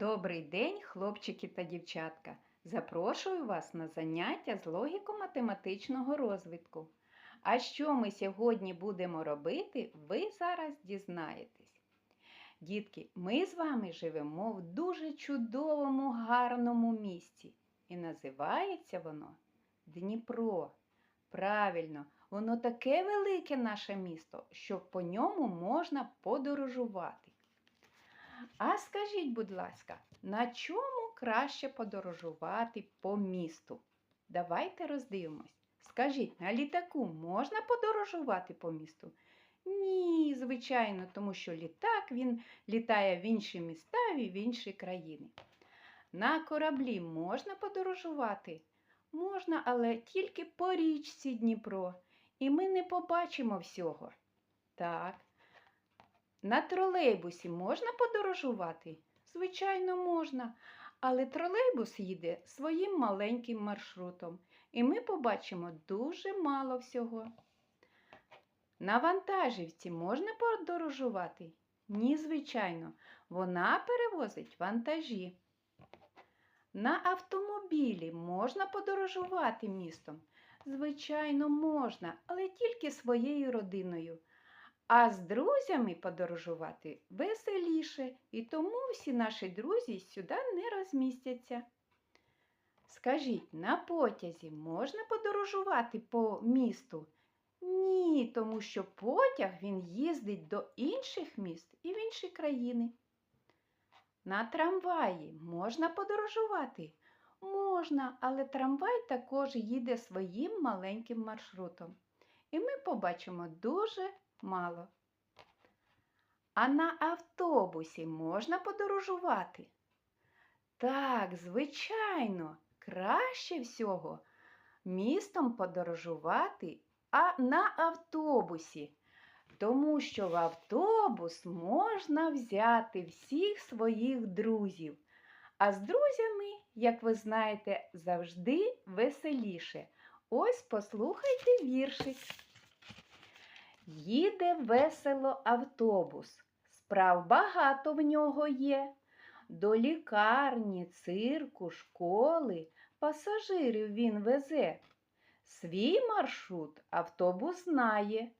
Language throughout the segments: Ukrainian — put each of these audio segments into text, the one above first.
Добрий день, хлопчики та дівчатка! Запрошую вас на заняття з логіко-математичного розвитку. А що ми сьогодні будемо робити, ви зараз дізнаєтесь. Дітки, ми з вами живемо в дуже чудовому, гарному місті. І називається воно Дніпро. Правильно, воно таке велике наше місто, що по ньому можна подорожувати. А скажіть, будь ласка, на чому краще подорожувати по місту? Давайте роздивимось. Скажіть, на літаку можна подорожувати по місту? Ні, звичайно, тому що літак він літає в інші міста і в інші країни. На кораблі можна подорожувати? Можна, але тільки по річці Дніпро. І ми не побачимо всього. Так. На тролейбусі можна подорожувати? Звичайно, можна, але тролейбус їде своїм маленьким маршрутом, і ми побачимо дуже мало всього. На вантажівці можна подорожувати? Ні, звичайно, вона перевозить вантажі. На автомобілі можна подорожувати містом? Звичайно, можна, але тільки своєю родиною. А з друзями подорожувати веселіше, і тому всі наші друзі сюди не розмістяться. Скажіть, на потязі можна подорожувати по місту? Ні, тому що потяг він їздить до інших міст і в інші країни. На трамваї можна подорожувати? Можна, але трамвай також їде своїм маленьким маршрутом. І ми побачимо дуже мало. А на автобусі можна подорожувати? Так, звичайно, краще всього містом подорожувати, а на автобусі, тому що в автобус можна взяти всіх своїх друзів. А з друзями, як ви знаєте, завжди веселіше. Ось послухайте віршик. Їде весело автобус, справ багато в нього є. До лікарні, цирку, школи пасажирів він везе. Свій маршрут автобус знає.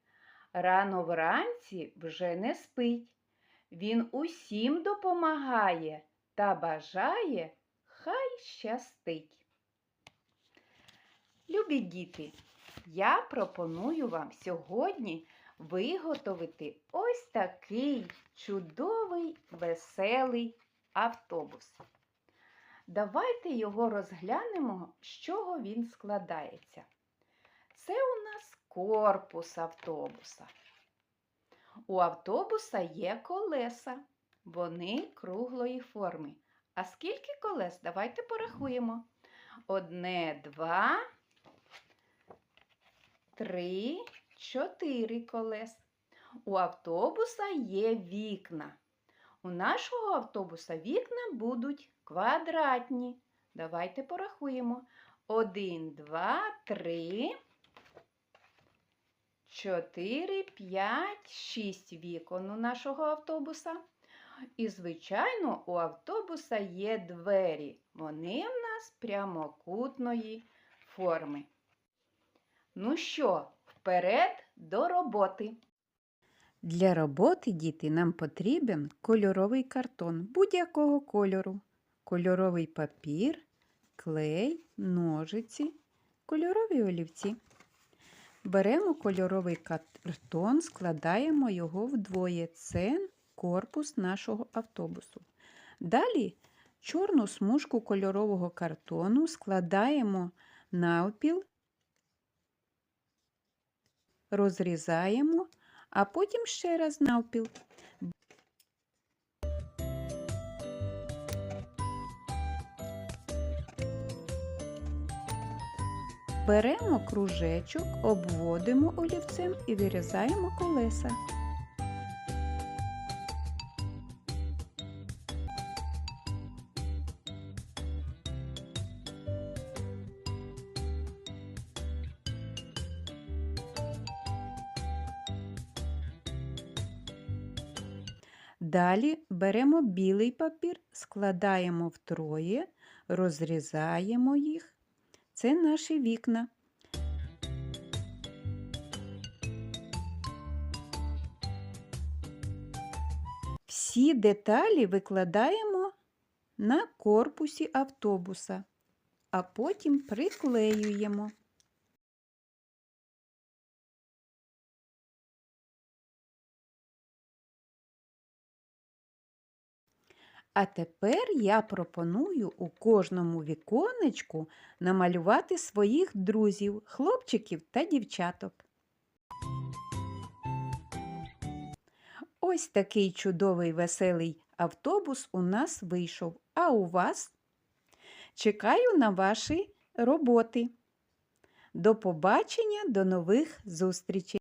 Рано вранці вже не спить. Він усім допомагає та бажає, хай щастить. Любі діти, я пропоную вам сьогодні виготовити ось такий чудовий веселий автобус. Давайте його розглянемо, з чого він складається. Це у нас корпус автобуса. У автобуса є колеса, вони круглої форми. А скільки колес? Давайте порахуємо. Одне, два, три, чотири колес. У автобуса є вікна. У нашого автобуса вікна будуть квадратні. Давайте порахуємо. Один, два, три, чотири, п'ять, шість вікон у нашого автобуса. І, звичайно, у автобуса є двері. Вони в нас прямокутної форми. Ну що, вперед до роботи. Для роботи, діти, нам потрібен кольоровий картон будь-якого кольору, кольоровий папір, клей, ножиці, кольорові олівці. Беремо кольоровий картон, складаємо його вдвоє. Це корпус нашого автобусу. Далі чорну смужку кольорового картону складаємо навпіл розрізаємо, а потім ще раз навпіл. Беремо кружечок, обводимо олівцем і вирізаємо колеса. Далі беремо білий папір, складаємо втроє, розрізаємо їх. Це наші вікна. Всі деталі викладаємо на корпусі автобуса, а потім приклеюємо. А тепер я пропоную у кожному віконечку намалювати своїх друзів, хлопчиків та дівчаток. Ось такий чудовий веселий автобус у нас вийшов. А у вас чекаю на ваші роботи. До побачення, до нових зустрічей!